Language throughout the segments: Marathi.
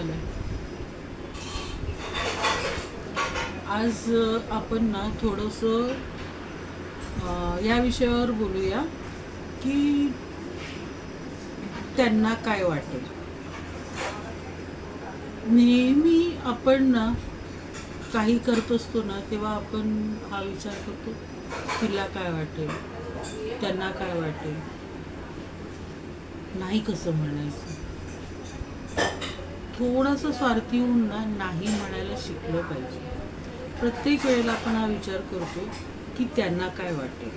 झालाय आज आपण ना थोडंसं या विषयावर बोलूया की त्यांना काय वाटेल. नेहमी आपण ना काही करत असतो ना तेव्हा आपण हा विचार करतो तिला काय वाटेल? त्यांना काय वाटेल? नाही कसं म्हणायचं? थोडंसं स्वार्थी होऊन ना नाही म्हणायला शिकलं पाहिजे. प्रत्येक वेळेला आपण हा विचार करतो की त्यांना काय वाटेल.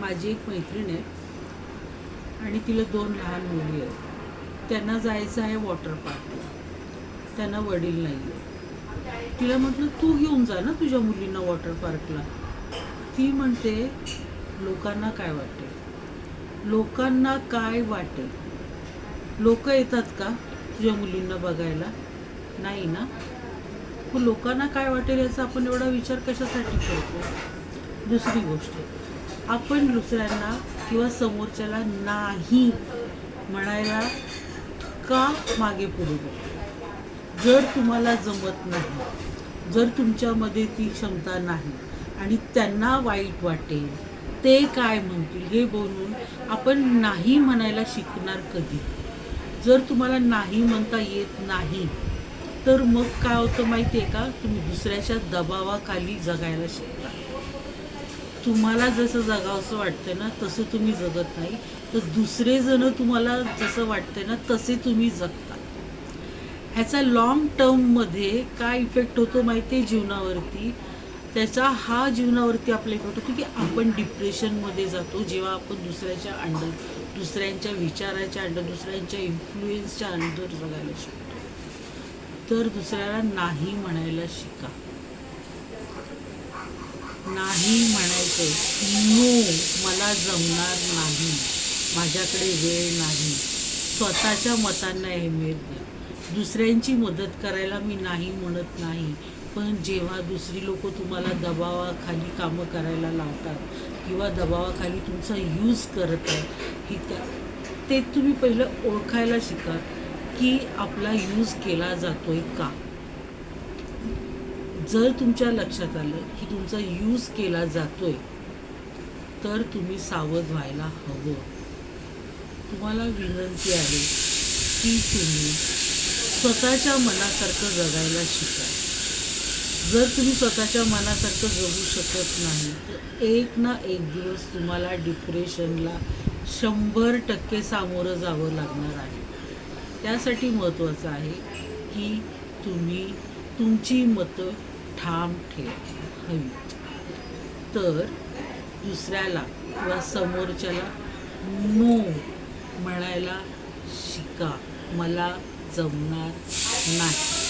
माझी एक मैत्रीण आहे आणि तिला दोन लहान मुली आहेत. त्यांना जायचं आहे वॉटर पार्कला त्यांना वडील नाही आहे तिला म्हटलं तू घेऊन जा ना तुझ्या मुलींना वॉटर पार्कला ती म्हणते लोकांना काय वाटेल? लोकांना काय वाटेल? लोक येतात का? तुझ्या मुलींना बघायला? नाही ना? मग लोकांना काय वाटेल याचा आपण एवढा विचार कशासाठी करतो? दुसरी गोष्ट आपण दुसऱ्यांना किंवा समोरच्याला नाही म्हणायला का मागे पुढे जर तुम्हाला जमत नाही जर तुमच्यामध्ये ती क्षमता नाही आणि त्यांना वाईट वाटेल ते काय म्हणतील? हे बोलून आपण नाही म्हणायला शिकणार कधी? जर तुम्हाला नाही म्हणता येत नाही तर मग काय होतं माहिती आहे का? तुम्ही दुसऱ्याच्या दबावाखाली जगायला शिकता. तुम्हाला जसं जगावंसं वाटतं ना तसं तुम्ही जगत नाही. तर दुसरे जण तुम्हाला जसं वाटतंय ना तसे तुम्ही जगता. ह्याचा लॉंग टर्ममध्ये काय इफेक्ट होतो माहिती आहे जीवनावरती? त्याचा हा जीवनावरती आपला इफेक्ट होतो की आपण डिप्रेशनमध्ये जातो जेव्हा आपण दुसऱ्याच्या अंडर दुसऱ्यांच्या विचाराच्या अंडर दुसऱ्यांच्या इन्फ्लुएन्सच्या अंडर जगायला शिकतो. तर दुसऱ्याला नाही म्हणायला शिका. नाही म्हणायचं नो मला जमणार नाही. माझ्याकडे वेळ नाही. स्वतःच्या मतांना अहमियत द्या. दुसऱ्यांची मदत करायला मी नाही म्हणत नाही. पण जेव्हा दुसरी लोक तुम्हाला दबावाखाली कामं करायला लावतात किंवा दबावाखाली तुमचा यूज करत आहे ही त्या ते तुम्ही पहिलं ओळखायला शिका की आपला यूज केला जातोय का. जर तुमच्या लक्षात आलं की तुमचा यूज केला जातोय तर तुम्ही सावध व्हायला हवं. तुम्हाला विनंती आहे की तुम्ही स्वतःच्या मनासारखं जगायला शिका. जर तुम्ही स्वतःच्या मनासारखं जगू शकत नाही तर एक ना एक दिवस तुम्हाला डिप्रेशनला शंभर टक्के सामोरं जावं लागणार आहे. त्यासाठी महत्त्वाचं आहे की तुम्ही तुमची मतं ठाम ठेवा हवी. तर दुसऱ्याला किंवा समोरच्याला नो म्हणायला शिका मला जमणार नाही.